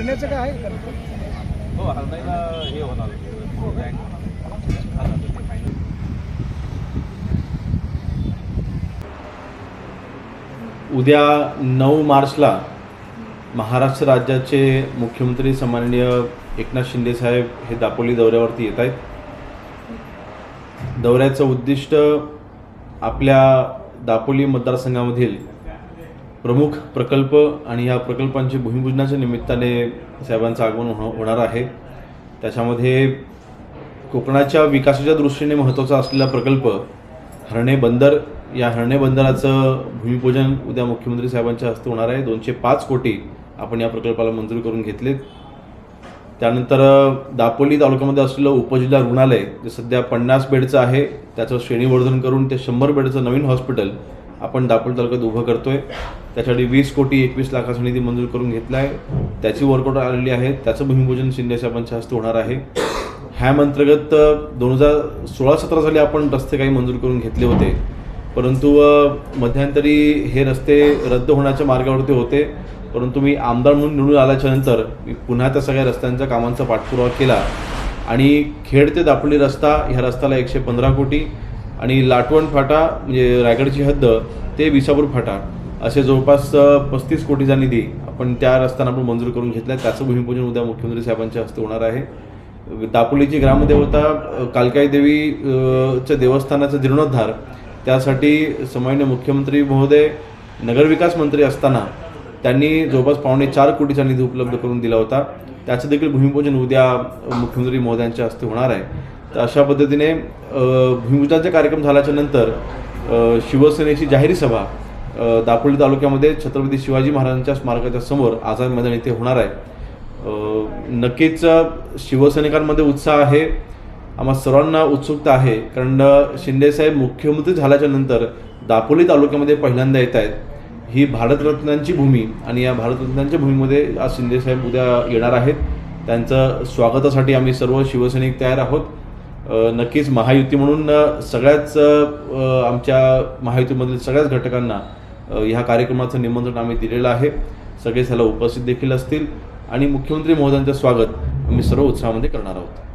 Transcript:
हरण्याचं काय? हो हरणाईला हे होणार. उद्या नऊ मार्चला महाराष्ट्र राज्याचे मुख्यमंत्री सन्माननीय एकनाथ शिंदे साहेब हे दापोली दौऱ्यावरती येत आहेत. दौऱ्याचं उद्दिष्ट आपल्या दापोली मतदारसंघामधील प्रमुख प्रकल्प आणि या प्रकल्पांचे भूमिपूजनाच्या निमित्ताने साहेबांचं आगमन हो होणार आहे. त्याच्यामध्ये कोकणाच्या विकासाच्या दृष्टीने महत्त्वाचा असलेला प्रकल्प हरणे बंदर या हरणे बंदराचं भूमिपूजन उद्या मुख्यमंत्री साहेबांच्या हस्ते होणार आहे. दोनशे पाच कोटी आपण या प्रकल्पाला मंजूर करून घेतलेत. त्यानंतर दापोली तालुक्यामध्ये असलेलं उपजिल्हा रुग्णालय जे सध्या पन्नास बेडचं आहे त्याचं श्रेणीवर्धन करून ते शंभर बेडचं नवीन हॉस्पिटल आपण दापोली तालुक्यात उभं करतोय. त्यासाठी वीस कोटी एकवीस लाखाचा निधी मंजूर करून घेतला आहे त्याची वर्कआउट आलेली आहे. त्याचं भूमिपूजन शिंदे साहेबांच्या हस्ते होणार आहे. हॅम अंतर्गत दोन हजार सोळा सतरा साली आपण रस्ते काही मंजूर करून घेतले होते. परंतु मध्यंतरी हे रस्ते रद्द होण्याच्या मार्गावरती होते. परंतु मी आमदार म्हणून निवडून आल्याच्यानंतर मी पुन्हा त्या सगळ्या रस्त्यांच्या कामांचा पाठपुरावा केला. आणि खेड ते दापोली रस्ता ह्या रस्त्याला एकशे पंधरा कोटी आणि लाटवण फाटा म्हणजे रायगडची हद्द ते विसापूर फाटा असे जवळपास पस्तीस कोटीचा निधी आपण त्या रस्त्यांना आपण मंजूर करून घेतला आहे त्याचं भूमिपूजन उद्या मुख्यमंत्री साहेबांच्या हस्ते होणार आहे. दापोलीची ग्रामदेवता कालकाई देवी चं देवस्थानाचं देवस्थानाचा जीर्णोद्धार त्यासाठी सामान्य मुख्यमंत्री महोदय नगरविकास मंत्री असताना त्यांनी जवळपास पावणे चार कोटीचा निधी उपलब्ध करून दिला होता. त्याचं देखील भूमिपूजन उद्या मुख्यमंत्री महोदयांच्या हस्ते होणार आहे. तर अशा पद्धतीने भूमिपूजनाचा कार्यक्रम झाल्याच्यानंतर शिवसेनेची जाहीर सभा दापोली तालुक्यामध्ये छत्रपती शिवाजी महाराजांच्या स्मारकाच्या समोर आझाद मैदान इथे होणार आहे. नक्कीच शिवसैनिकांमध्ये उत्साह आहे. आम्हा सर्वांना उत्सुकता आहे. कारण शिंदेसाहेब मुख्यमंत्री झाल्याच्यानंतर दापोली तालुक्यामध्ये पहिल्यांदा येत आहेत. ही भारतरत्नांची भूमी आणि या भारतरत्नांच्या भूमीमध्ये आज शिंदेसाहेब उद्या येणार आहेत. त्यांचं स्वागतासाठी आम्ही सर्व शिवसैनिक तयार आहोत. नक्कीच महायुती म्हणून सगळ्याच आमच्या महायुतीमधील सगळ्याच घटकांना ह्या कार्यक्रमाचं निमंत्रण आम्ही दिलेलं आहे. सगळे त्याला उपस्थित देखील असतील. आणि मुख्यमंत्री महोदयांचं स्वागत आम्ही सर्व उत्साहामध्ये करणार आहोत.